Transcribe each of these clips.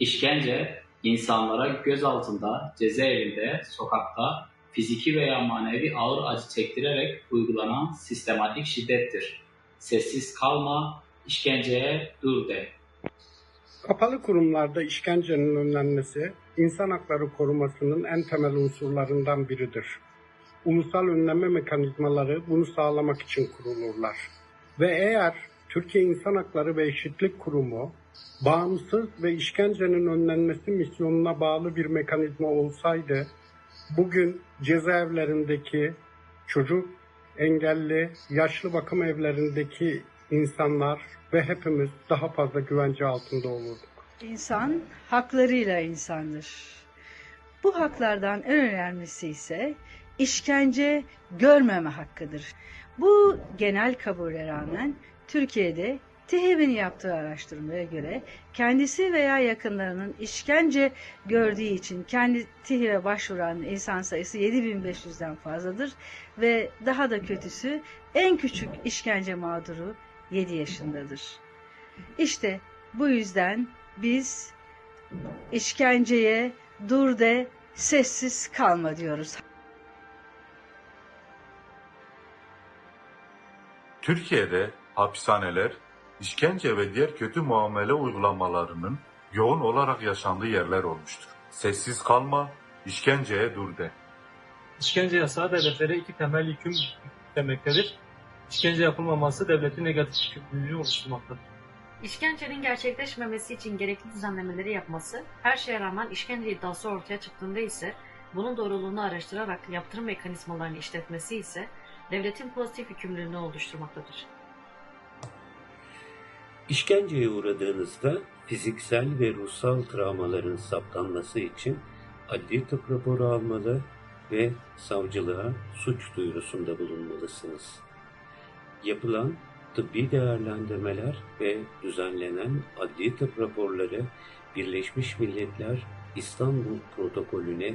İşkence, insanlara gözaltında, cezaevinde, sokakta fiziki veya manevi ağır acı çektirerek uygulanan sistematik şiddettir. Sessiz kalma, işkenceye dur de. Kapalı kurumlarda işkencenin önlenmesi, insan hakları korumasının en temel unsurlarından biridir. Ulusal önleme mekanizmaları bunu sağlamak için kurulurlar. Ve eğer Türkiye İnsan Hakları ve Eşitlik Kurumu bağımsız ve işkencenin önlenmesi misyonuna bağlı bir mekanizma olsaydı, bugün cezaevlerindeki çocuk, engelli, yaşlı bakım evlerindeki insanlar ve hepimiz daha fazla güvence altında olurduk. İnsan haklarıyla insandır. Bu haklardan en önemlisi ise işkence görmeme hakkıdır. Bu genel kabule rağmen Türkiye'de TİHİV'in yaptığı araştırmaya göre kendisi veya yakınlarının işkence gördüğü için kendi TİHİV'e başvuran insan sayısı 7500'den fazladır ve daha da kötüsü en küçük işkence mağduru 7 yaşındadır. İşte bu yüzden biz işkenceye dur de sessiz kalma diyoruz. Türkiye'de hapishaneler işkence ve diğer kötü muamele uygulamalarının yoğun olarak yaşandığı yerler olmuştur. Sessiz kalma, işkenceye dur de. İşkence yasağı devletlere iki temel yüküm yüklemektedir. İşkence yapılmaması devletin negatif yükümlülüğü oluşturmaktadır. İşkencenin gerçekleşmemesi için gerekli düzenlemeleri yapması, her şeye rağmen işkence iddiası ortaya çıktığında ise bunun doğruluğunu araştırarak yaptırım mekanizmalarını işletmesi ise devletin pozitif yükümlülüğünü oluşturmaktadır. İşkenceye uğradığınızda fiziksel ve ruhsal travmaların saptanması için adli tıp raporu almalı ve savcılığa suç duyurusunda bulunmalısınız. Yapılan tıbbi değerlendirmeler ve düzenlenen adli tıp raporları Birleşmiş Milletler İstanbul Protokolüne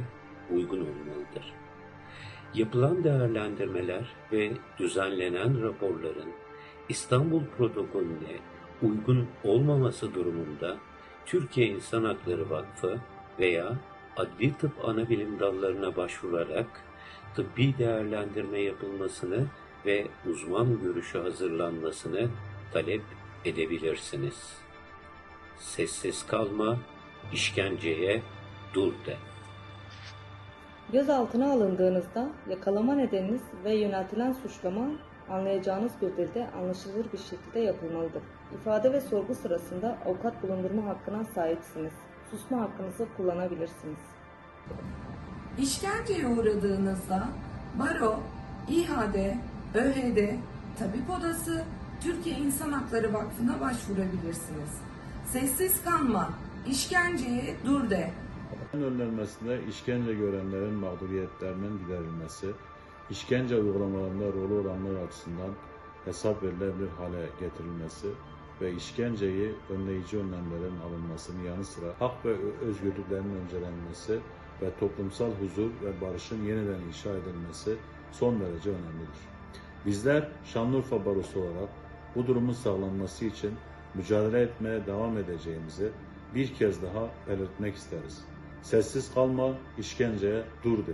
uygun olmalıdır. Yapılan değerlendirmeler ve düzenlenen raporların İstanbul Protokolüne uygun olmaması durumunda Türkiye İnsan Hakları Vakfı veya adli tıp anabilim dallarına başvurarak tıbbi değerlendirme yapılmasını ve uzman görüşü hazırlanmasını talep edebilirsiniz. Sessiz kalma, işkenceye dur de. Gözaltına alındığınızda yakalama nedeniniz ve yöneltilen suçlama anlayacağınız bir dilde anlaşılır bir şekilde yapılmalıdır. İfade ve sorgu sırasında avukat bulundurma hakkına sahipsiniz. Susma hakkınızı kullanabilirsiniz. İşkenceye uğradığınızda Baro, İHAD, ÖHD, Tabip Odası, Türkiye İnsan Hakları Vakfı'na başvurabilirsiniz. Sessiz kalma, işkenceye dur de. önlenmesinde işkence görenlerin mağduriyetlerinin giderilmesi, işkence uygulamalarında rolü olanlar açısından hesap verilebilir hale getirilmesi ve işkenceyi önleyici önlemlerin alınmasının yanı sıra hak ve özgürlüklerin öncelenmesi ve toplumsal huzur ve barışın yeniden inşa edilmesi son derece önemlidir. Bizler Şanlıurfa Barosu olarak bu durumun sağlanması için mücadele etmeye devam edeceğimizi bir kez daha belirtmek isteriz. Sessiz kalma, işkenceye dur de.